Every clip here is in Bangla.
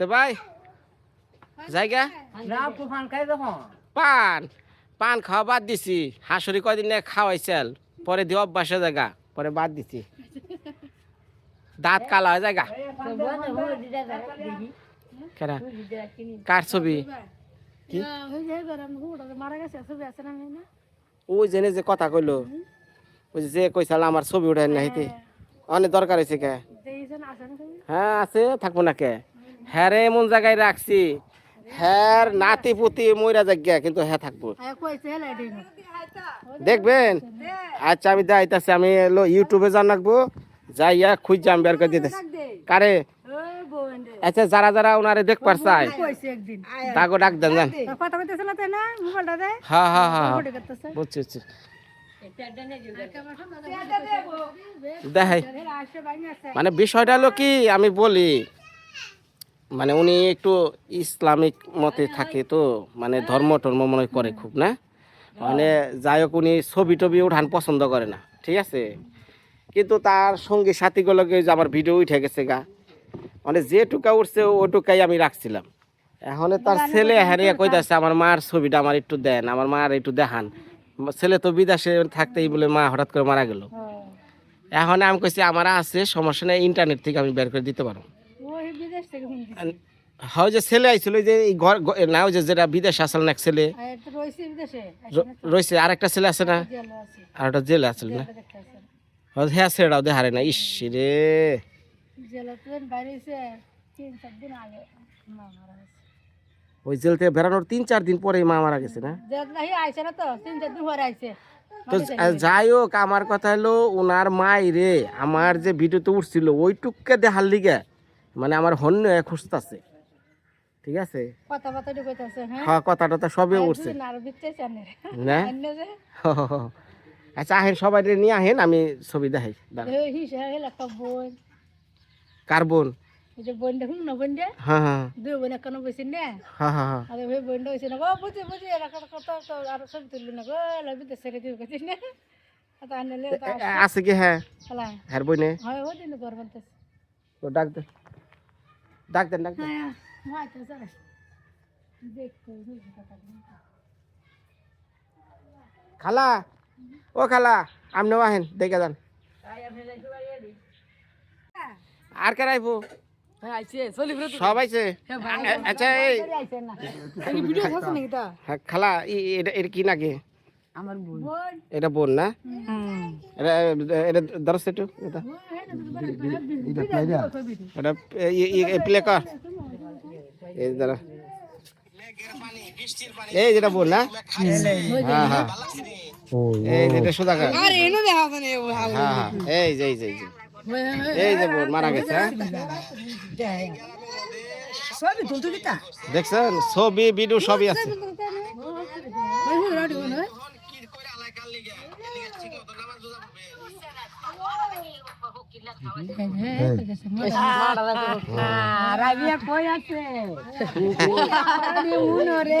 তো ভাই জায়গা? না তুফান খাই যখন পান পান খাওয়া বাদ দিছি। হাঁসুরি কদিন না খাওয়াইছিল পরে দিয়ে অভ্যাসে জায়গা পরে বাদ দিছি। দাঁত কালা হয়ে জায়গা। কেনা। কার ছবি? কি? মারা গেছে ছবি আছে না মেয়ে না? ওই জেনে যে কথা কইলো। ওই যে কইসাল আমার ছবি উঠাই না হিতে অনেক দরকার হয়েছে কে? হ্যাঁ আছে থাকব না কে? হ্যাঁ রে এমন জায়গায় রাখছি। হ্যাঁ নাতি পুতি মইরা জায়গা কিন্তু হ্যাঁ থাকব। দিন দেখবেন? আচ্ছা আমি যাইতাছি আমি ইউটিউবে জান রাখব যাইয়া খুঁজ আমি বের করে দিতেছি। কারে? আচ্ছা যারা যারা ওনারে দেখ পারছাই তাকে ডাক দেন জান দে। হ্যাঁ হ্যাঁ হ্যাঁ বুঝছি বুঝছি। দেখাই। মানে বিষয়টা হলো কি আমি বলি মানে উনি একটু ইসলামিক মতে থাকে তো মানে ধর্ম টর্ম মনে করে খুব না? মানে যাই হোক উনি ছবি টবি উঠান পছন্দ করে না ঠিক আছে? কিন্তু তার সঙ্গী সাথীগুলোকে যে আমার ভিডিও উঠে গেছে গা। মানে যেটুকা উঠছে ওটুকাই আমি রাখছিলাম। এখন তার ছেলে হারিয়ে কইতাছে আমার মার ছবিটা আমার একটু দেন আমার মার একটু দেখান। ছেলে তো বিদেশে থাকতেই বলে মা হঠাৎ করে মারা গেল। এখন আমি কইছি আমার আছে সমস্যা নেই ইন্টারনেট থেকে আমি বের করে দিতে পারব ওই বিদেশ থেকে ফোন দিছে হয় যে ছেলে আইছিল যে এই ঘর ঘ- না ওই যে যেটা বিদেশ আসল না ছেলে। রয়েছে আর একটা ছেলে আছে না? আর একটা জেলে আসল না? হয় হ্যাঁ ছেলেটাও দেখারে না ইস রে। ওই জেল থেকে বেড়ানোর তিন চার দিন পরেই মা মারা গেছে না? তো পরে যাই হোক আমার কথা হলো ওনার মাই রে আমার যে ভিডিওতে উঠছিল ওইটুককে দেখার লিগে মানে আমার হন্য খুঁজতেছে ঠিক আছে? হ্যাঁ? হ্যাঁ কথা টথা সবে উঠছে না? আচ্ছা আহেন সবাই নিয়ে আহেন আমি ছবি দেখাই। কার বোন? দে তো তো তা তো আছে কি হ্যাঁ? হ্যাঁ। বইনে হয় তো তো ডাক দেন ডাক দেন ডাক দেন। হ্যাঁ হয় খালা ও খালা আপনিও আহেন দেখে যান। আর কে। রাইবো? হ্যাঁ আইছে চলি ঘুরে সব আইছে? আচ্ছা তা? হ্যাঁ, খালা ই- এটা এটা কি নাকি? আমার বোন। বোন। এটা বোন না? হুম এটা এটা ধরছে একটু এটা। এটা প্লে কর। এই দাঁড়া এই যেটা বোন না? হ্যাঁ হ্যাঁ। এই যে এটা সোজা কর। আরে এনে দেখা হ্যাঁ হ্যাঁ। এই যে এই যে এই যে। এই যে বোন মারা গেছে হ্যাঁ। দেখছেন? ছবি ভিডিও সবই আছে। ওই ওই রাডি কোন রাবিয়া কই আছে আরে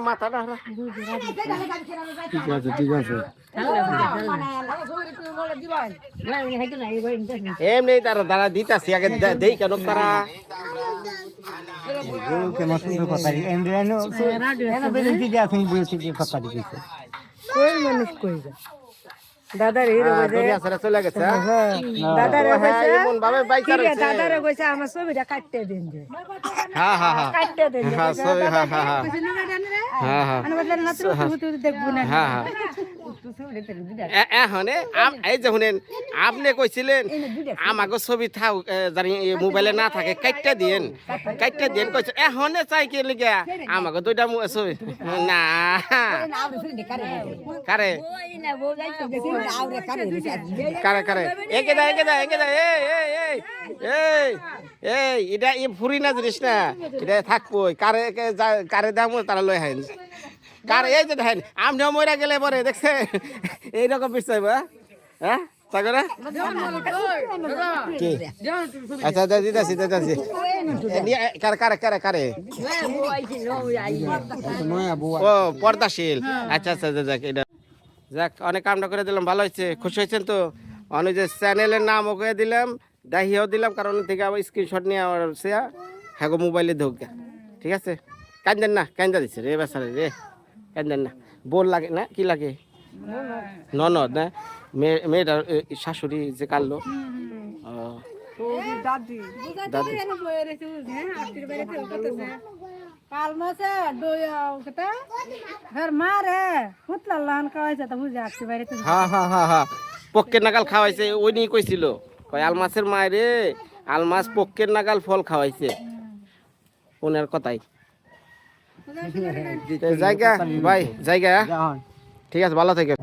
মাথাটা হলো। এমনি তারা দাঁড়া দিতাছি আগে দে- দেই কেন তারা কথা আছে কই মানুষ কই যা দাদার হিরো হ্যাঁ, চলে গেছে হ্যাঁ? দাদার হ্যাঁ, রয়েছে। দাদারে কইছে আমার ছবিটা কাটতে দিন যে হ্যাঁ, হ্যাঁ, হ্যাঁ। কাটতে দিন হ্যাঁ, ছবি, হ্যাঁ, হ্যাঁ, হ্যাঁ। হ্যাঁ, হ্যাঁ। হ্যাঁ, হ্যাঁ। এখন এই যে শুনেন আপনি কইছিলেন আমাকে ছবি থাক জানি মোবাইলে না থাকে, কাইটটা দিয়েন কাইটটা দিয়েন, কইছে এখন চাই কি লিগা আমাকে দুইটা ছবি, না। কারে? কারে কারে? একে দা একে দা একে দা, এই এই এই এটা ই ফুরি না জিনিস না, এটা থাকবই কারে কারে দাম তারা লই হাইন কার এই যে দেখেন আমনিও মইরা গেলে পরে দেখছে? এইরকম বিষয় বা হ্যাঁ? কি? আচ্ছা দাদি দাসি দাদি কারে কারে কারে কারে? ও পর্দাশীল। আচ্ছা আচ্ছা আচ্ছা, যাক এটা যাক অনেক কামটা করে দিলাম ভালো হয়েছে খুশি হয়েছেন তো? অনেক যে চ্যানেলের নাম ওকে দিলাম দাহিয়াও দিলাম কারণ থেকে আবার স্ক্রিনশট নিয়ে আমার সে হ্যাঁ মোবাইলে ঢোক ঠিক আছে? কান্দেন না কান্দা দিচ্ছে রে বেসারে রে। কান্দেন না। বোর লাগে না কি লাগে? ননদ না? মেয়ে মেয়েটার শাশুড়ি যে কাটলো ও, দাদি। কাল মাসে কটা ঘর মারে হুতলা লান কাওয়াইছে তো বুঝে আসছে বাইরে হ্যাঁ হ্যাঁ হ্যাঁ হ্যাঁ পক্কের নাগাল খাওয়াইছে ওই নিয়ে কইছিল। কয় আলমাসের মায়ের রে আলমাস পক্কের নাগাল ফল খাওয়াইছে। ওনার কথাই। জায়গা ভাই জায়গা যখন ঠিক আছে ভালো থেকে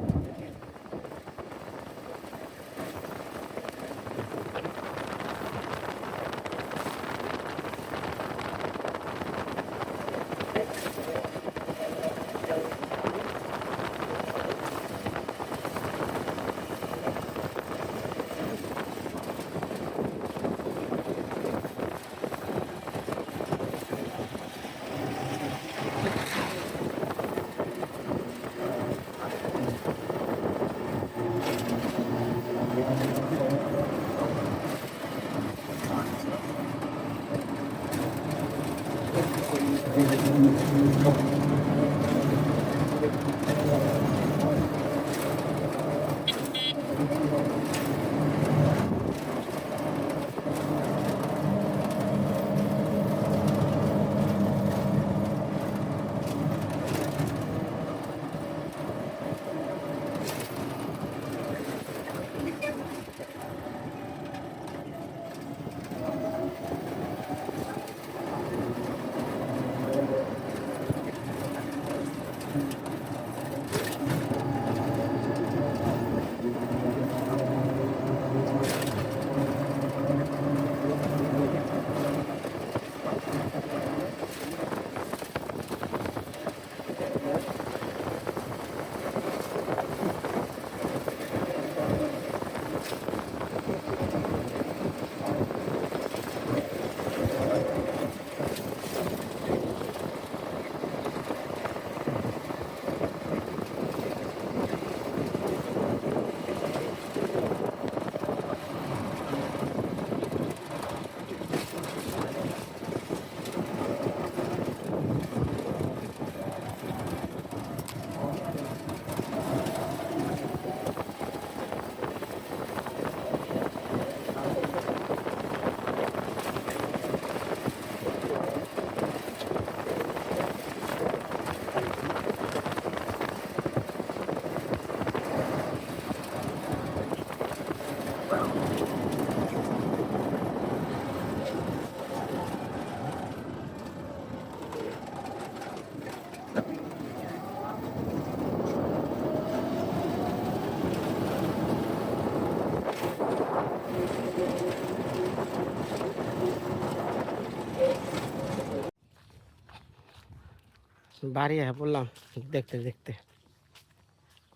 বাড়ি হ্যাঁ বললাম দেখতে দেখতে।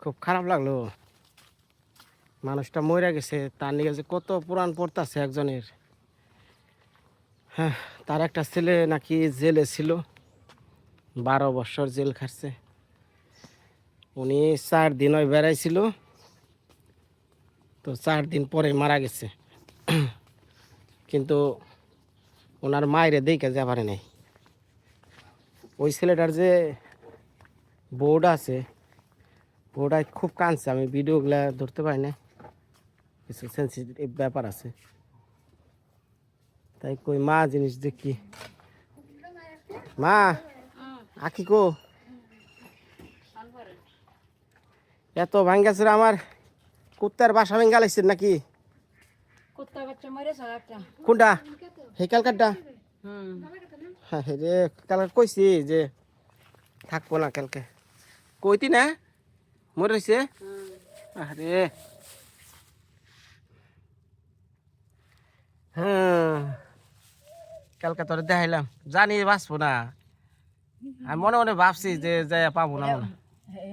খুব খারাপ লাগল। মানুষটা মরে গেছে, তার নিয়ে যে কত পুরাণ পড়তাছে একজনের। হ্যাঁ তার একটা ছেলে নাকি জেলে ছিল, বারো বছর জেল খাটছে। উনি চার দিন ওই বেড়াইছিল তো চার দিন পরে মারা গেছে। কিন্তু ওনার মায়েরে দেখে যা পারে নাই। ওই ছেলেটার যে বোর্ড আছে বোর্ডা খুব কাঁদছে। আমি ভিডিওগুলা ধরতে পারি না কিছু সেন্সিটিভ ব্যাপার আছে। তাই কই মা জিনিস দেখি। মা আকি কো। এত ভাঙ্গাছে আমার। কুত্তার বাসা ভেঙ্গা লাগছে নাকি? কোনটা? হে কালকারটা? হুম। হ্যাঁ রে কালকে কইছি যে থাকব না কালকে। কইতি না? মরে রয়েছে আরে। হ্যাঁ কালকে তোরে দেখাইলাম। জানি বাঁচবো না। আমি মনে মনে ভাবছি যে যাই পাবো না মনে। হয়।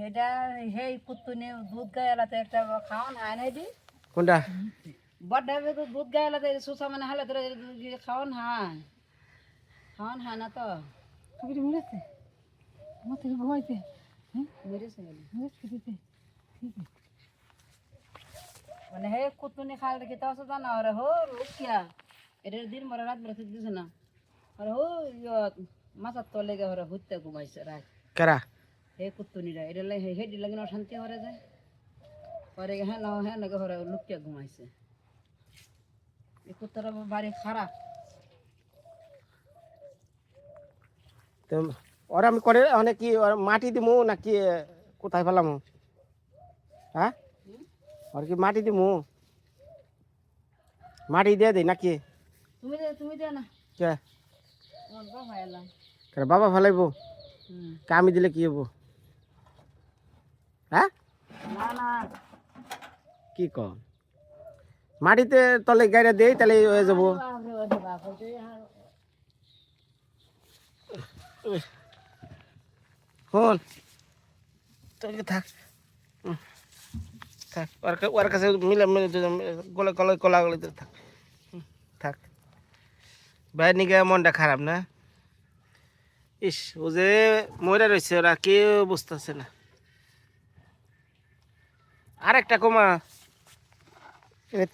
এটা সেই কুত্তুনি দুধ গায়ালাতে একটা খাওয়ান হয় নাই দি। কোনটা? বড় দুধ গায়ালাতে সুসা মানে হলে তোর খাওয়ান হয় খাওয়ান হয় না তো। মেরেছে? মাথা ঘুমাইতে মেরেছে মানে হে কুতুনি খাল দেখি তাও তো জানা আরে হো লুকিয়া এটা দিন মরে রাত মরে দিছে না। আরে হো মাথার তলে গে হরে হুইতে ঘুমাইছে রাত কারা? হে কুতুনিরা এটা লাই হে হেডি লাগে না শান্তি হরে যায় পরে হ্যাঁ না হ্যাঁ নাকি হরে লুকিয়া ঘুমাইছে। এই কুত্তাটা বাড়ি খারাপ। তো ওরা আমি করে অনেক কি মাটি দিমু নাকি কোথায় ফেলাম? হ্যাঁ? ওর কি মাটি দিমু? মাটি দিয়ে দেই নাকি? তুমি দে তুমি দে না। কে? বাবা বাবা ফেলাইবো? কে আমি দিলে কি হব? হ্যাঁ? না না। কি কন মাটিতে তলে গাড়ি দেই তাহলে হয়ে যাব। শোন তোর থাক। থাক ওর ওর কাছে মিলে মিলে গলা গলা গলা গলা থাক। থাক। বাইরে নিয়ে মনটা খারাপ না? ইস ও যে মরে রয়েছে ওরা কেউ বুঝতেছে না। আর একটা কমা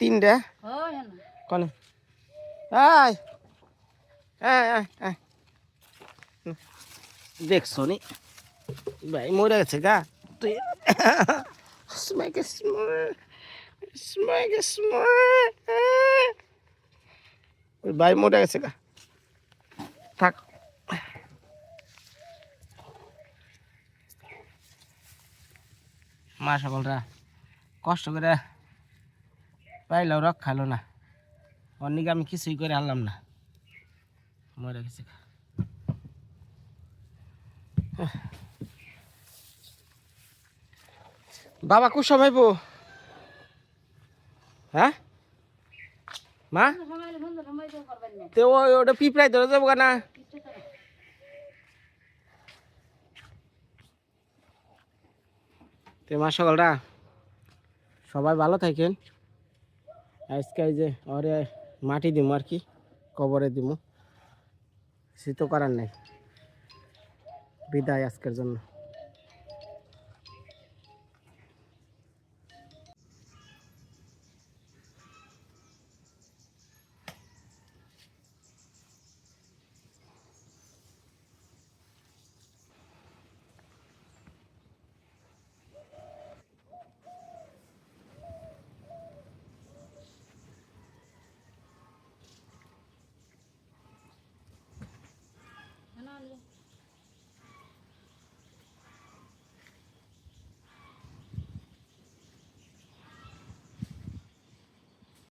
তিনটা। ও হ্যাঁ কনে? আয়। আয় আয় আয়। হুম, দেখছ নি ভাই মরে গেছে গা। তুই ভাই মরে গেছে গা। থাক। মা সকলরা কষ্ট করে পাইলেও রক্ষালো না। অনেক আমি কিছুই করে আনলাম না। মরে গেছে। বাবা, কু সময় হ্যাঁ? মা? তো ওটা পিঁপড়াই ধরে যাব না? তো মা, সকলরা, সবাই ভালো থাকেন। আজকে যে, ওরে মাটি দিমু আর কি, কবরে দিমু। সে তো করার নাই। বিদায় আজকের জন্য।